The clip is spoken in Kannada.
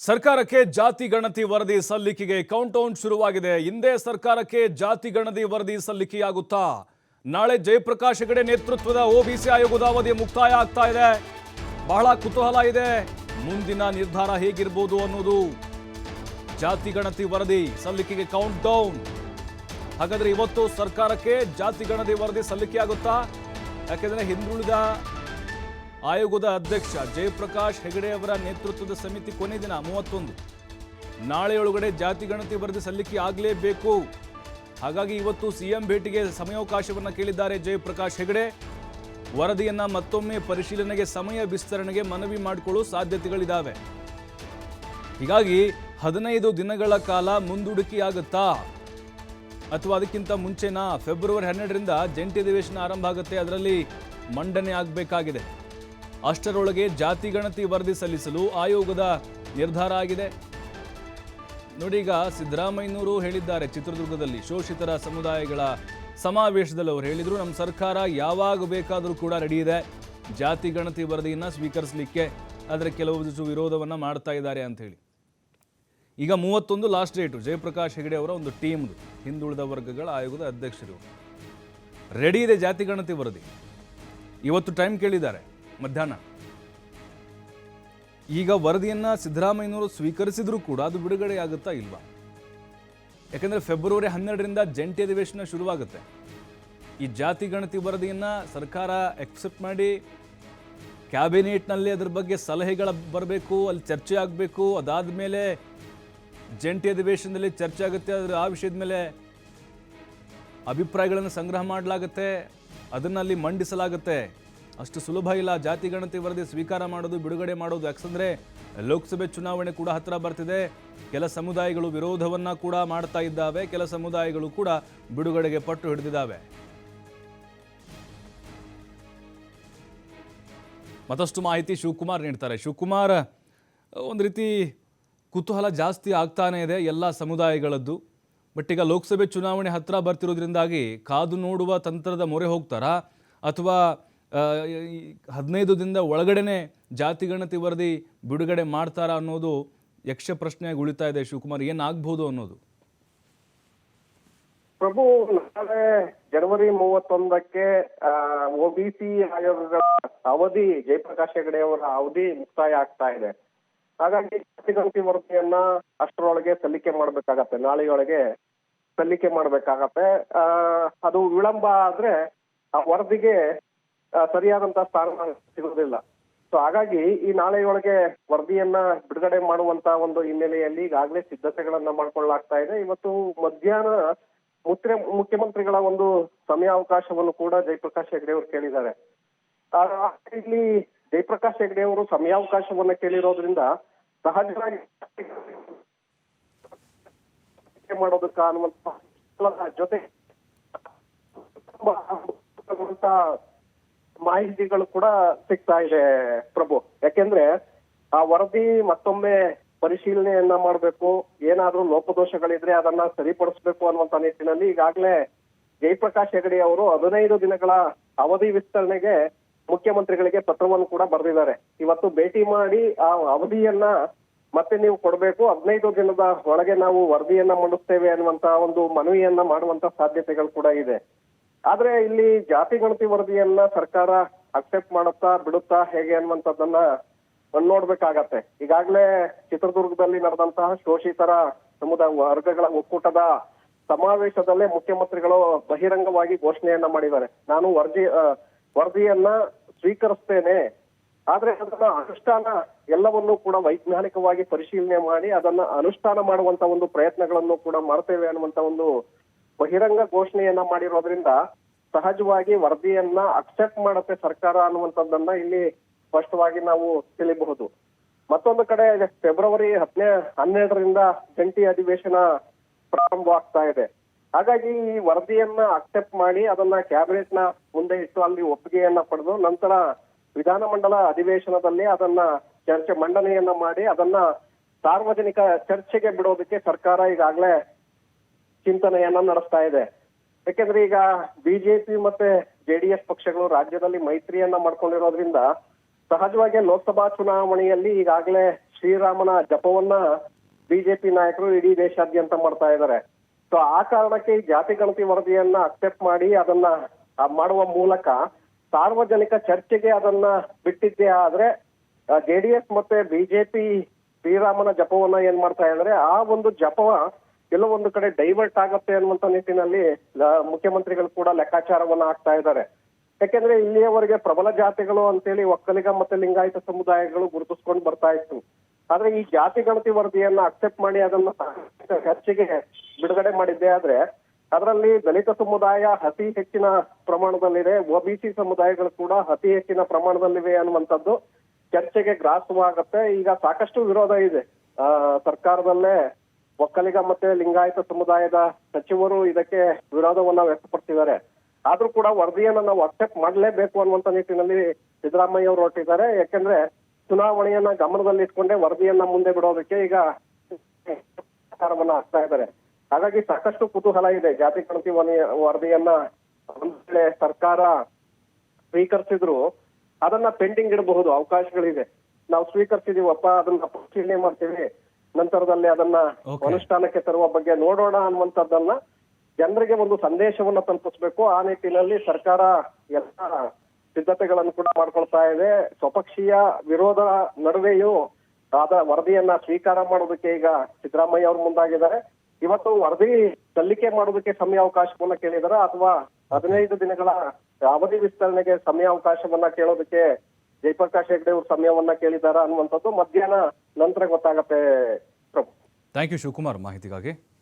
ಸರ್ಕಾರಕ್ಕೆ ಜಾತಿ ಗಣತಿ ವರದಿ ಸಲ್ಲಿಕೆಗೆ ಕೌಂಟೌನ್ ಶುರುವಾಗಿದೆ. ಹಿಂದೆ ಸರ್ಕಾರಕ್ಕೆ ಜಾತಿ ಗಣತಿ ವರದಿ ಸಲ್ಲಿಕೆಯಾಗುತ್ತಾ? ನಾಳೆ ಜಯಪ್ರಕಾಶ್ ಹೆಗಡೆ ನೇತೃತ್ವದ ಒಬಿಸಿ ಆಯೋಗದ ಅವಧಿ ಮುಕ್ತಾಯ ಆಗ್ತಾ ಇದೆ. ಬಹಳ ಕುತೂಹಲ ಇದೆ. ಮುಂದಿನ ನಿರ್ಧಾರ ಹೇಗಿರ್ಬೋದು ಅನ್ನೋದು. ಜಾತಿ ಗಣತಿ ವರದಿ ಸಲ್ಲಿಕೆಗೆ ಕೌಂಟ್ ಡೌನ್ ಹಾಗಾದ್ರೆ ಇವತ್ತು ಸರ್ಕಾರಕ್ಕೆ ಜಾತಿ ಗಣತಿ ವರದಿ ಸಲ್ಲಿಕೆಯಾಗುತ್ತಾ? ಯಾಕೆಂದ್ರೆ ಹಿಂದುಳಿದ ಆಯೋಗದ ಅಧ್ಯಕ್ಷ ಜಯಪ್ರಕಾಶ್ ಹೆಗಡೆ ಅವರ ನೇತೃತ್ವದ ಸಮಿತಿ ಕೊನೆ ದಿನ ಮೂವತ್ತೊಂದು. ನಾಳೆಯೊಳಗಡೆ ಜಾತಿ ಗಣತಿ ವರದಿ ಸಲ್ಲಿಕೆ ಆಗಲೇಬೇಕು. ಹಾಗಾಗಿ ಇವತ್ತು ಸಿಎಂ ಭೇಟಿಗೆ ಸಮಯಾವಕಾಶವನ್ನು ಕೇಳಿದ್ದಾರೆ ಜಯಪ್ರಕಾಶ್ ಹೆಗಡೆ. ವರದಿಯನ್ನ ಮತ್ತೊಮ್ಮೆ ಪರಿಶೀಲನೆಗೆ ಸಮಯ ವಿಸ್ತರಣೆಗೆ ಮನವಿ ಮಾಡಿಕೊಳ್ಳುವ ಸಾಧ್ಯತೆಗಳಿದ್ದಾವೆ ಹೀಗಾಗಿ ಹದಿನೈದು ದಿನಗಳ ಕಾಲ ಮುಂದೂಡಿಕೆಯಾಗುತ್ತಾ? ಅಥವಾ ಅದಕ್ಕಿಂತ ಮುಂಚೆನಾ? ಫೆಬ್ರವರಿ ಹನ್ನೆರಡರಿಂದ ಜಂಟಿ ಅಧಿವೇಶನ ಆರಂಭ ಆಗುತ್ತೆ, ಅದರಲ್ಲಿ ಮಂಡನೆ ಆಗಬೇಕಾಗಿದೆ. ಅಷ್ಟರೊಳಗೆ ಜಾತಿ ಗಣತಿ ವರದಿ ಸಲ್ಲಿಸಲು ಆಯೋಗದ ನಿರ್ಧಾರ ಆಗಿದೆ. ನೋಡೀಗ ಸಿದ್ದರಾಮಯ್ಯನವರು ಹೇಳಿದ್ದಾರೆ, ಚಿತ್ರದುರ್ಗದಲ್ಲಿ ಶೋಷಿತರ ಸಮುದಾಯಗಳ ಸಮಾವೇಶದಲ್ಲಿ ಅವರು ಹೇಳಿದರು, ನಮ್ಮ ಸರ್ಕಾರ ಯಾವಾಗ ಬೇಕಾದರೂ ಕೂಡ ರೆಡಿ ಇದೆ. ಜಾತಿ ಗಣತಿ ವರದಿಯನ್ನು ಸ್ವೀಕರಿಸಲಿಕ್ಕೆ ಆದರೆ ಕೆಲವು ವಿರೋಧವನ್ನು ಮಾಡ್ತಾ ಇದ್ದಾರೆ ಅಂಥೇಳಿ ಈಗ ಮೂವತ್ತೊಂದು ಲಾಸ್ಟ್ ಡೇಟು ಜಯಪ್ರಕಾಶ್ ಹೆಗಡೆ ಅವರ ಒಂದು ಟೀಮ್ದು, ಹಿಂದುಳಿದ ವರ್ಗಗಳ ಆಯೋಗದ ಅಧ್ಯಕ್ಷರು. ರೆಡಿ ಇದೆ ಜಾತಿ ಗಣತಿ ವರದಿ. ಇವತ್ತು ಟೈಮ್ ಕೇಳಿದ್ದಾರೆ. ಮಧ್ಯಾಹ್ನ. ಈಗ ವರದಿಯನ್ನ ಸಿದ್ದರಾಮಯ್ಯನವರು ಸ್ವೀಕರಿಸಿದರೂ ಕೂಡ ಅದು ಬಿಡುಗಡೆ ಆಗುತ್ತಾ ಇಲ್ವಾ? ಯಾಕಂದ್ರೆ ಫೆಬ್ರವರಿ ಹನ್ನೆರಡರಿಂದ ಜಂಟಿ ಅಧಿವೇಶನ ಶುರುವಾಗುತ್ತೆ. ಈ ಜಾತಿ ಗಣತಿ ವರದಿಯನ್ನ ಸರ್ಕಾರ ಎಕ್ಸೆಪ್ಟ್ ಮಾಡಿ ಕ್ಯಾಬಿನೆಟ್ನಲ್ಲಿ ಅದ್ರ ಬಗ್ಗೆ ಸಲಹೆಗಳ ಬರಬೇಕು, ಅಲ್ಲಿ ಚರ್ಚೆ ಆಗಬೇಕು ಅದಾದ ಮೇಲೆ ಜಂಟಿ ಅಧಿವೇಶನದಲ್ಲಿ ಚರ್ಚೆ ಆಗುತ್ತೆ ಅದರ ಆ ವಿಷಯದ ಮೇಲೆ ಅಭಿಪ್ರಾಯಗಳನ್ನು ಸಂಗ್ರಹ ಮಾಡಲಾಗುತ್ತೆ ಅದನ್ನಲ್ಲಿ ಮಂಡಿಸಲಾಗುತ್ತೆ. ಅಷ್ಟು ಸುಲಭ ಇಲ್ಲ. ಜಾತಿ ಗಣತಿ ವರದಿ ಸ್ವೀಕಾರ ಮಾಡೋದು, ಬಿಡುಗಡೆ ಮಾಡೋದು. ಯಾಕಂದ್ರೆ ಲೋಕಸಭೆ ಚುನಾವಣೆ ಕೂಡ ಹತ್ತಿರ ಬರ್ತಿದೆ. ಕೆಲ ಸಮುದಾಯಗಳು ವಿರೋಧವನ್ನ ಕೂಡ ಮಾಡ್ತಾ ಇದ್ದಾವೆ. ಕೆಲ ಸಮುದಾಯಗಳು ಕೂಡ ಬಿಡುಗಡೆಗೆ ಪಟ್ಟು ಹಿಡಿದಿದ್ದಾವೆ. ಮತ್ತಷ್ಟು ಮಾಹಿತಿ ಶಿವಕುಮಾರ್ ನೀಡ್ತಾರೆ. ಶಿವಕುಮಾರ್, ಒಂದು ರೀತಿ ಕುತೂಹಲ ಜಾಸ್ತಿ ಆಗ್ತಾನೇ ಇದೆ ಎಲ್ಲ ಸಮುದಾಯಗಳದ್ದು. ಬಟ್ ಈಗ ಲೋಕಸಭೆ ಚುನಾವಣೆ ಹತ್ತಿರ ಬರ್ತಿರೋದ್ರಿಂದಾಗಿ ಕಾದು ನೋಡುವ ತಂತ್ರದ ಮೊರೆ ಹೋಗ್ತಾರಾ? ಅಥವಾ ಹದಿನೈದು ದಿನದ ಒಳಗಡೆನೆ ಜಾತಿ ಗಣತಿ ವರದಿ ಬಿಡುಗಡೆ ಮಾಡ್ತಾರಾ ಅನ್ನೋದು ಯಕ್ಷ ಪ್ರಶ್ನೆಯಾಗಿ ಉಳಿತಾ ಇದೆ ಶಿವಕುಮಾರ್. ಏನಾಗ್ಬೋದು ಅನ್ನೋದು? ಪ್ರಭು, ನಾಳೆ ಜನವರಿ ಮೂವತ್ತೊಂದಕ್ಕೆ ಒಬಿಸಿ ಆಯೋಗದ ಅವಧಿ ಜಯಪ್ರಕಾಶ್ ಹೆಗಡೆ ಅವರ ಅವಧಿ ಮುಕ್ತಾಯ ಆಗ್ತಾ ಇದೆ. ಹಾಗಾಗಿ ಜಾತಿ ಗಣತಿ ವರದಿಯನ್ನ ಅಷ್ಟರೊಳಗೆ ಸಲ್ಲಿಕೆ ಮಾಡ್ಬೇಕಾಗತ್ತೆ. ನಾಳೆಯೊಳಗೆ ಸಲ್ಲಿಕೆ ಮಾಡ್ಬೇಕಾಗತ್ತೆ. ಅದು ವಿಳಂಬ ಆದ್ರೆ ಆ ವರದಿಗೆ ಆ, ಸರಿಯಾದಂತ ಸ್ಥಾನಮಾನ ಸಿಗುವುದಿಲ್ಲ ಸೊ ಹಾಗಾಗಿ ಈ ನಾಳೆಯೊಳಗೆ ವರದಿಯನ್ನ ಬಿಡುಗಡೆ ಮಾಡುವಂತ ಒಂದು ಹಿನ್ನೆಲೆಯಲ್ಲಿ ಈಗಾಗಲೇ ಸಿದ್ಧತೆಗಳನ್ನ ಮಾಡ್ಕೊಳ್ಳಲಾಗ್ತಾ ಇದೆ. ಇವತ್ತು ಮಧ್ಯಾಹ್ನ ಮುಖ್ಯ ಮುಖ್ಯಮಂತ್ರಿಗಳ ಒಂದು ಸಮಯಾವಕಾಶವನ್ನು ಕೂಡ ಜಯಪ್ರಕಾಶ್ ಹೆಗ್ಡೆ ಅವರು ಕೇಳಿದ್ದಾರೆ. ಇಲ್ಲಿ ಜಯಪ್ರಕಾಶ್ ಹೆಗ್ಡೆ ಅವರು ಸಮಯಾವಕಾಶವನ್ನ ಕೇಳಿರೋದ್ರಿಂದ ಸಹಜವಾಗಿ ಮಾಡೋದಕ್ಕ ಅನ್ನುವಂತ ಜೊತೆ ಮಾಹಿತಿಗಳು ಕೂಡ ಸಿಗ್ತಾ ಇದೆ ಪ್ರಭು. ಯಾಕೆಂದ್ರೆ ಆ ವರದಿ ಮತ್ತೊಮ್ಮೆ ಪರಿಶೀಲನೆಯನ್ನ ಮಾಡಬೇಕು, ಏನಾದ್ರೂ ಲೋಪದೋಷಗಳಿದ್ರೆ ಅದನ್ನ ಸರಿಪಡಿಸಬೇಕು ಅನ್ನುವಂತ ನಿಟ್ಟಿನಲ್ಲಿ ಈಗಾಗಲೇ ಜಯಪ್ರಕಾಶ್ ಹೆಗಡೆ ಅವರು ಹದಿನೈದು ದಿನಗಳ ಅವಧಿ ವಿಸ್ತರಣೆಗೆ ಮುಖ್ಯಮಂತ್ರಿಗಳಿಗೆ ಪತ್ರವನ್ನು ಕೂಡ ಬರೆದಿದ್ದಾರೆ. ಇವತ್ತು ಭೇಟಿ ಮಾಡಿ ಆ ಅವಧಿಯನ್ನ ಮತ್ತೆ ನೀವು ಕೊಡಬೇಕು, ಹದಿನೈದು ದಿನದ ಒಳಗೆ ನಾವು ವರದಿಯನ್ನ ಮಂಡಿಸ್ತೇವೆ ಅನ್ನುವಂತ ಒಂದು ಮನವಿಯನ್ನ ಮಾಡುವಂತ ಸಾಧ್ಯತೆಗಳು ಕೂಡ ಇದೆ. ಆದ್ರೆ ಇಲ್ಲಿ ಜಾತಿ ಗಣತಿ ವರದಿಯನ್ನ ಸರ್ಕಾರ ಅಕ್ಸೆಪ್ಟ್ ಮಾಡುತ್ತಾ ಬಿಡುತ್ತಾ ಹೇಗೆ ಅನ್ನುವಂಥದ್ದನ್ನ ನೋಡ್ಬೇಕಾಗತ್ತೆ. ಈಗಾಗಲೇ ಚಿತ್ರದುರ್ಗದಲ್ಲಿ ನಡೆದಂತಹ ಶೋಷಿತರ ಸಮುದಾಯ ವರ್ಗಗಳ ಒಕ್ಕೂಟದ ಸಮಾವೇಶದಲ್ಲೇ ಮುಖ್ಯಮಂತ್ರಿಗಳು ಬಹಿರಂಗವಾಗಿ ಘೋಷಣೆಯನ್ನ ಮಾಡಿದ್ದಾರೆ. ನಾನು ವರದಿ ವರದಿಯನ್ನ ಸ್ವೀಕರಿಸ್ತೇನೆ. ಆದ್ರೆ ಅದನ್ನ ಅನುಷ್ಠಾನ ಎಲ್ಲವನ್ನೂ ಕೂಡ ವೈಜ್ಞಾನಿಕವಾಗಿ ಪರಿಶೀಲನೆ ಮಾಡಿ ಅದನ್ನ ಅನುಷ್ಠಾನ ಮಾಡುವಂತ ಒಂದು ಪ್ರಯತ್ನಗಳನ್ನು ಕೂಡ ಮಾಡ್ತೇವೆ ಅನ್ನುವಂತ ಒಂದು ಬಹಿರಂಗ ಘೋಷಣೆಯನ್ನ ಮಾಡಿರೋದ್ರಿಂದ ಸಹಜವಾಗಿ ವರದಿಯನ್ನ ಅಕ್ಸೆಪ್ಟ್ ಮಾಡುತ್ತೆ ಸರ್ಕಾರ ಅನ್ನುವಂಥದ್ದನ್ನ ಇಲ್ಲಿ ಸ್ಪಷ್ಟವಾಗಿ ನಾವು ತಿಳಿಬಹುದು. ಮತ್ತೊಂದು ಕಡೆ ಫೆಬ್ರವರಿ ಹದಿನೇ, ಹನ್ನೆರಡರಿಂದ ಜಂಟಿ ಅಧಿವೇಶನ ಪ್ರಾರಂಭ ಆಗ್ತಾ ಇದೆ. ಹಾಗಾಗಿ ಈ ವರದಿಯನ್ನ ಅಕ್ಸೆಪ್ಟ್ ಮಾಡಿ ಅದನ್ನ ಕ್ಯಾಬಿನೆಟ್ನ ಮುಂದೆ ಇಟ್ಟು ಅಲ್ಲಿ ಒಪ್ಪಿಗೆಯನ್ನ ಪಡೆದು ನಂತರ ವಿಧಾನಮಂಡಲ ಅಧಿವೇಶನದಲ್ಲಿ ಅದನ್ನ ಚರ್ಚೆ ಮಂಡನೆಯನ್ನ ಮಾಡಿ ಅದನ್ನ ಸಾರ್ವಜನಿಕ ಚರ್ಚೆಗೆ ಬಿಡೋದಕ್ಕೆ ಸರ್ಕಾರ ಈಗಾಗಲೇ ಚಿಂತನೆಯನ್ನ ನಡೆಸ್ತಾ ಇದೆ. ಯಾಕೆಂದ್ರೆ ಈಗ ಬಿಜೆಪಿ ಮತ್ತೆ ಜೆಡಿಎಸ್ ಪಕ್ಷಗಳು ರಾಜ್ಯದಲ್ಲಿ ಮೈತ್ರಿಯನ್ನ ಮಾಡ್ಕೊಂಡಿರೋದ್ರಿಂದ ಸಹಜವಾಗಿ ಲೋಕಸಭಾ ಚುನಾವಣೆಯಲ್ಲಿ ಈಗಾಗಲೇ ಶ್ರೀರಾಮನ ಜಪವನ್ನ ಬಿಜೆಪಿ ನಾಯಕರು ಇಡೀ ದೇಶಾದ್ಯಂತ ಮಾಡ್ತಾ ಇದ್ದಾರೆ. ಸೊ ಆ ಕಾರಣಕ್ಕೆ ಈ ಜಾತಿ ಗಣತಿ ವರದಿಯನ್ನ ಅಕ್ಸೆಪ್ಟ್ ಮಾಡಿ ಅದನ್ನ ಮಾಡುವ ಮೂಲಕ ಸಾರ್ವಜನಿಕ ಚರ್ಚೆಗೆ ಅದನ್ನ ಬಿಟ್ಟಿದ್ದೆ ಆದ್ರೆ ಜೆಡಿಎಸ್ ಮತ್ತೆ ಬಿಜೆಪಿ ಶ್ರೀರಾಮನ ಜಪವನ್ನ ಏನ್ ಮಾಡ್ತಾ ಇದ್ದಾರೆ, ಆ ಒಂದು ಜಪವ ಒಂದು ಕಡೆ ಡೈವರ್ಟ್ ಆಗತ್ತೆ ಅನ್ನುವಂತ ನಿಟ್ಟಿನಲ್ಲಿ ಮುಖ್ಯಮಂತ್ರಿಗಳು ಕೂಡ ಲೆಕ್ಕಾಚಾರವನ್ನ ಹಾಕ್ತಾ ಇದ್ದಾರೆ. ಯಾಕೆಂದ್ರೆ ಇಲ್ಲಿಯವರೆಗೆ ಪ್ರಬಲ ಜಾತಿಗಳು ಅಂತೇಳಿ ಒಕ್ಕಲಿಗ ಮತ್ತೆ ಲಿಂಗಾಯತ ಸಮುದಾಯಗಳು ಗುರುತಿಸ್ಕೊಂಡು ಬರ್ತಾ ಇತ್ತು. ಆದ್ರೆ ಈ ಜಾತಿ ಗಣತಿ ವರದಿಯನ್ನ ಅಕ್ಸೆಪ್ಟ್ ಮಾಡಿ ಅದನ್ನ ಚರ್ಚೆಗೆ ಬಿಡುಗಡೆ ಮಾಡಿದ್ದೆ ಆದ್ರೆ, ಅದರಲ್ಲಿ ದಲಿತ ಸಮುದಾಯ ಅತಿ ಹೆಚ್ಚಿನ ಪ್ರಮಾಣದಲ್ಲಿದೆ ಒಬಿಸಿ ಸಮುದಾಯಗಳು ಕೂಡ ಅತಿ ಹೆಚ್ಚಿನ ಪ್ರಮಾಣದಲ್ಲಿವೆ ಅನ್ನುವಂಥದ್ದು ಚರ್ಚೆಗೆ ಗ್ರಾಸವಾಗತ್ತೆ. ಈಗ ಸಾಕಷ್ಟು ವಿರೋಧ ಇದೆ. ಸರ್ಕಾರದಲ್ಲೇ ಒಕ್ಕಲಿಗ ಮತ್ತೆ ಲಿಂಗಾಯತ ಸಮುದಾಯದ ಸಚಿವರು ಇದಕ್ಕೆ ವಿರೋಧವನ್ನ ವ್ಯಕ್ತಪಡಿಸಿದ್ದಾರೆ. ಆದ್ರೂ ಕೂಡ ವರದಿಯನ್ನ ನಾವು ಅಕ್ಸೆಪ್ಟ್ ಮಾಡಲೇಬೇಕು ಅನ್ನುವಂತ ನಿಟ್ಟಿನಲ್ಲಿ ಸಿದ್ದರಾಮಯ್ಯ ಅವರು ಹೊರಟಿದ್ದಾರೆ. ಯಾಕಂದ್ರೆ ಚುನಾವಣೆಯನ್ನ ಗಮನದಲ್ಲಿ ಇಟ್ಕೊಂಡೇ ವರದಿಯನ್ನ ಮುಂದೆ ಬಿಡೋದಕ್ಕೆ ಈಗ ಆಗ್ತಾ ಇದ್ದಾರೆ. ಹಾಗಾಗಿ ಸಾಕಷ್ಟು ಕುತೂಹಲ ಇದೆ. ಜಾತಿ ಗಣತಿ ವರದಿಯನ್ನ ಒಂದ್ ವೇಳೆ ಸರ್ಕಾರ ಸ್ವೀಕರಿಸಿದ್ರು ಅದನ್ನ ಪೆಂಡಿಂಗ್ ಇಡಬಹುದು. ಅವಕಾಶಗಳಿದೆ. ನಾವು ಸ್ವೀಕರಿಸಿದೀವಪ್ಪ, ಅದನ್ನ ಪರಿಶೀಲನೆ ಮಾಡ್ತೀವಿ. ನಂತರದಲ್ಲಿ ಅದನ್ನ ಅನುಷ್ಠಾನಕ್ಕೆ ತರುವ ಬಗ್ಗೆ ನೋಡೋಣ ಅನ್ನುವಂಥದ್ದನ್ನ ಜನರಿಗೆ ಒಂದು ಸಂದೇಶವನ್ನ ತಲುಪಿಸ್ಬೇಕು. ಆ ನಿಟ್ಟಿನಲ್ಲಿ ಸರ್ಕಾರ ಎಲ್ಲ ಸಿದ್ಧತೆಗಳನ್ನು ಕೂಡ ಮಾಡ್ಕೊಳ್ತಾ ಇದೆ. ಸ್ವಪಕ್ಷೀಯ ವಿರೋಧ ನಡುವೆಯೂ ಆದ ವರದಿಯನ್ನ ಸ್ವೀಕಾರ ಮಾಡೋದಕ್ಕೆ ಈಗ ಸಿದ್ದರಾಮಯ್ಯ ಅವರು ಮುಂದಾಗಿದ್ದಾರೆ. ಇವತ್ತು ವರದಿ ಸಲ್ಲಿಕೆ ಮಾಡೋದಕ್ಕೆ ಸಮಯಾವಕಾಶವನ್ನ ಕೇಳಿದಾರ ಅಥವಾ ಹದಿನೈದು ದಿನಗಳ ಅವಧಿ ವಿಸ್ತರಣೆಗೆ ಸಮಯಾವಕಾಶವನ್ನ ಕೇಳೋದಕ್ಕೆ ಜಯಪ್ರಕಾಶ್ ಹೆಗ್ಡೆ ಅವರು ಸಮಯವನ್ನ ಕೇಳಿದಾರ ಅನ್ನುವಂಥದ್ದು ಮಧ್ಯಾಹ್ನ ನಂತರ ಗೊತ್ತಾಗತ್ತೆ ಪ್ರಭು. ಥ್ಯಾಂಕ್ ಯು ಶಿವಕುಮಾರ್ ಮಾಹಿತಿಗಾಗಿ.